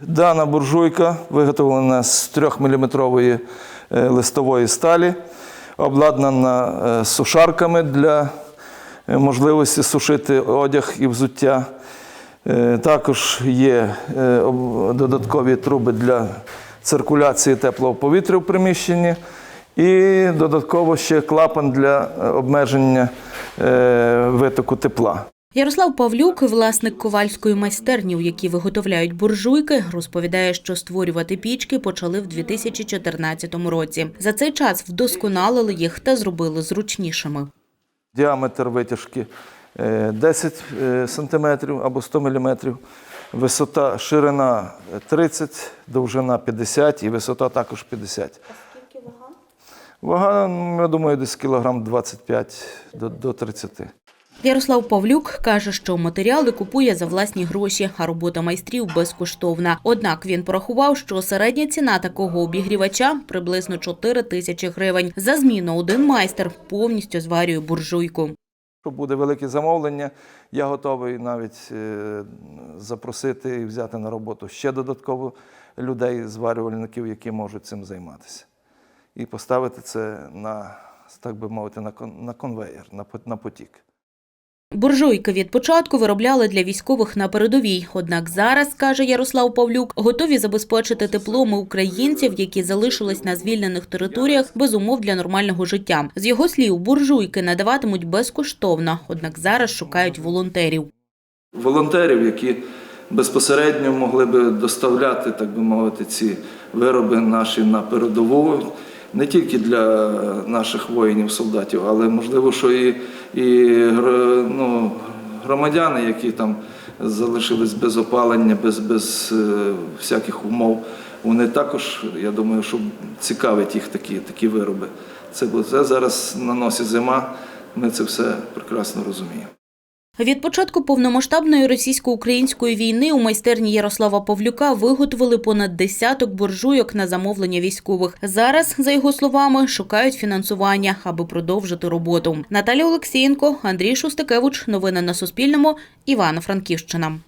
Дана буржуйка виготовлена з 3-мм листової сталі, обладнана е, сушарками для е, можливості сушити одяг і взуття. Е, Також є е, додаткові труби для циркуляції теплого повітря в приміщенні. І додатково ще клапан для е, обмеження е, витоку тепла. Ярослав Павлюк, власник ковальської майстерні, у якій виготовляють буржуйки, розповідає, що створювати пічки почали в 2014 році. За цей час вдосконалили їх та зробили зручнішими. Діаметр витяжки е, 10 е, см або 100 мм, висота, ширина 30, довжина 50 і висота також 50. Скільки вага? Вага, ну, я думаю, десь кілограм 25 до, до 30. Ярослав Павлюк каже, що матеріали купує за власні гроші, а робота майстрів безкоштовна. Однак він порахував, що середня ціна такого обігрівача приблизно 4 тисячі гривень. За зміну один майстер повністю зварює буржуйку. Якщо буде велике замовлення, я готовий навіть е, запросити і взяти на роботу ще додатково людей, зварювальників, які можуть цим займатися. І поставити це на, так би мовити, на, кон- на конвеєр, на потік. Буржуйки від початку виробляли для військових на передовій. Однак зараз, каже Ярослав Павлюк, готові забезпечити теплом українців, які залишились на звільнених територіях без умов для нормального життя. З його слів, буржуйки надаватимуть безкоштовно, однак зараз шукають волонтерів. волонтерів, які безпосередньо могли би доставляти, так би мовити, ці вироби наші на передову. Не тільки для наших воїнів, солдатів, але можливо, що і, і ну, громадяни, які там залишились без опалення, без, без е, всяких умов, вони також, я думаю, що цікавить їх такі, такі вироби. Це, це зараз на носі зима, ми це все прекрасно розуміємо. Від початку повномасштабної російсько-української війни у майстерні Ярослава Павлюка виготовили понад десяток буржуйок на замовлення військових. Зараз, за його словами, шукають фінансування, аби продовжити роботу. Наталя Олексієнко, Андрій Шустикевич. Новини на Суспільному. Івано-Франківщина.